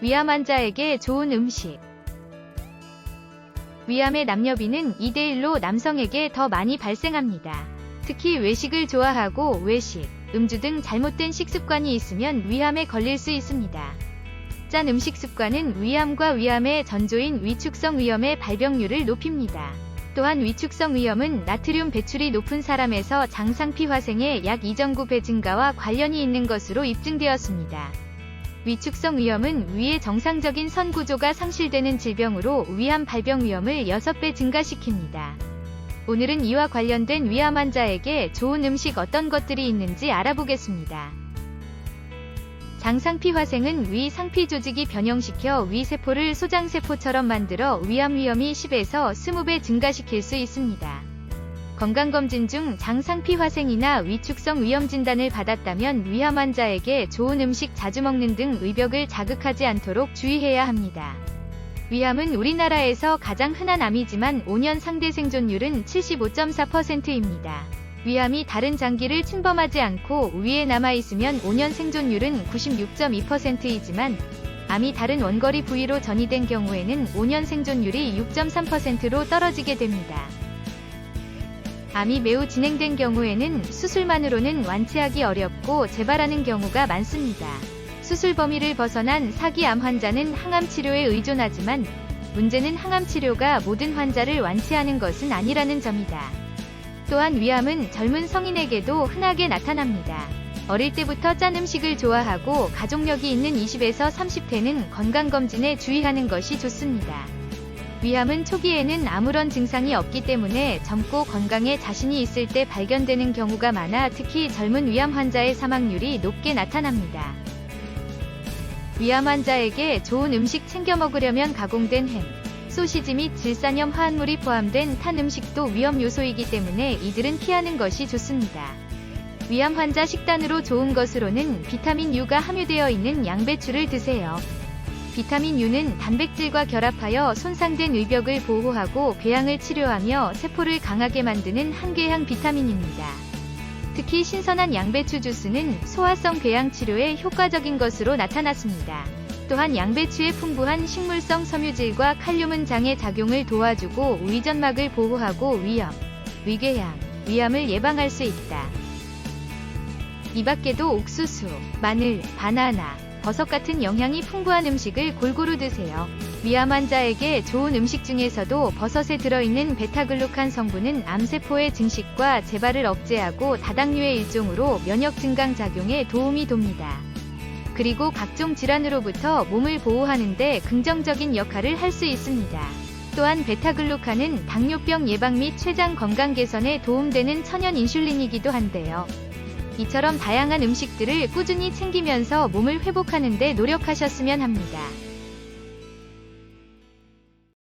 위암 환자에게 좋은 음식. 위암의 남녀비는 2대1로 남성에게 더 많이 발생합니다. 특히 외식을 좋아하고 외식, 음주 등 잘못된 식습관이 있으면 위암에 걸릴 수 있습니다. 짠 음식 습관은 위암과 위암의 전조인 위축성 위염의 발병률을 높입니다. 또한 위축성 위염은 나트륨 배출이 높은 사람에서 장상피 화생의 약 2.9배 증가와 관련이 있는 것으로 입증되었습니다. 위축성 위염은 위의 정상적인 선 구조가 상실되는 질병으로 위암 발병 위험을 6배 증가시킵니다. 오늘은 이와 관련된 위암 환자에게 좋은 음식 어떤 것들이 있는지 알아보겠습니다. 장상피 화생은 위 상피 조직이 변형시켜 위 세포를 소장세포처럼 만들어 위암 위험이 10에서 20배 증가시킬 수 있습니다. 건강검진 중 장상피 화생이나 위축성 위염 진단을 받았다면 위암 환자에게 좋은 음식 자주 먹는 등 의벽을 자극하지 않도록 주의해야 합니다. 위암은 우리나라에서 가장 흔한 암이지만 5년 상대 생존율은 75.4%입니다. 위암이 다른 장기를 침범하지 않고 위에 남아있으면 5년 생존율은 96.2%이지만 암이 다른 원거리 부위로 전이된 경우에는 5년 생존율이 6.3%로 떨어지게 됩니다. 암이 매우 진행된 경우에는 수술만으로는 완치하기 어렵고 재발하는 경우가 많습니다. 수술 범위를 벗어난 사기 암 환자는 항암 치료에 의존하지만 문제는 항암 치료가 모든 환자를 완치하는 것은 아니라는 점이다. 또한 위암은 젊은 성인에게도 흔하게 나타납니다. 어릴 때부터 짠 음식을 좋아하고 가족력이 있는 20에서 30대는 건강검진에 주의하는 것이 좋습니다. 위암은 초기에는 아무런 증상이 없기 때문에 젊고 건강에 자신이 있을 때 발견되는 경우가 많아 특히 젊은 위암 환자의 사망률이 높게 나타납니다. 위암 환자에게 좋은 음식 챙겨 먹으려면 가공된 햄, 소시지 및 질산염 화합물이 포함된 탄 음식도 위험 요소이기 때문에 이들은 피하는 것이 좋습니다. 위암 환자 식단으로 좋은 것으로는 비타민 U가 함유되어 있는 양배추를 드세요. 비타민 U는 단백질과 결합하여 손상된 의벽을 보호하고 궤양을 치료하며 세포를 강하게 만드는 한궤양 비타민입니다. 특히 신선한 양배추 주스는 소화성 궤양 치료에 효과적인 것으로 나타났습니다. 또한 양배추의 풍부한 식물성 섬유질과 칼륨은 장의 작용을 도와주고 위점막을 보호하고 위염, 위궤양, 위암을 예방할 수 있다. 이 밖에도 옥수수, 마늘, 바나나, 버섯 같은 영양이 풍부한 음식을 골고루 드세요. 위암 환자에게 좋은 음식 중에서도 버섯에 들어있는 베타글루칸 성분은 암세포의 증식과 재발을 억제하고 다당류의 일종으로 면역 증강 작용에 도움이 돕니다. 그리고 각종 질환으로부터 몸을 보호하는데 긍정적인 역할을 할 수 있습니다. 또한 베타글루칸은 당뇨병 예방 및 췌장 건강 개선에 도움되는 천연 인슐린이기도 한데요. 이처럼 다양한 음식들을 꾸준히 챙기면서 몸을 회복하는데 노력하셨으면 합니다.